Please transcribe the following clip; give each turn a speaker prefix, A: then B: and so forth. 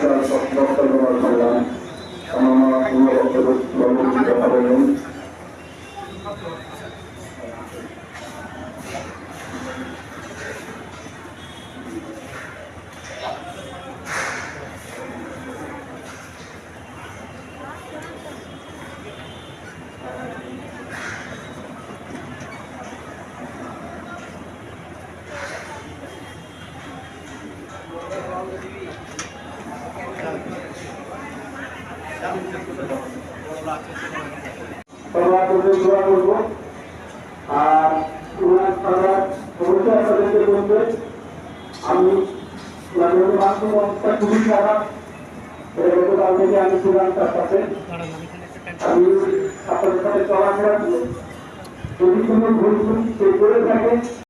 A: তার বক্তব্য ছিলাম আমার বক্তব্য কথা বলুন আর অবশ্যই আপনাদেরকে বলবে আমি মাধ্যম অবস্থা আপনাদের সাথে চলাফেরা যদি কোনো ভুল ভুল সে করে থাকে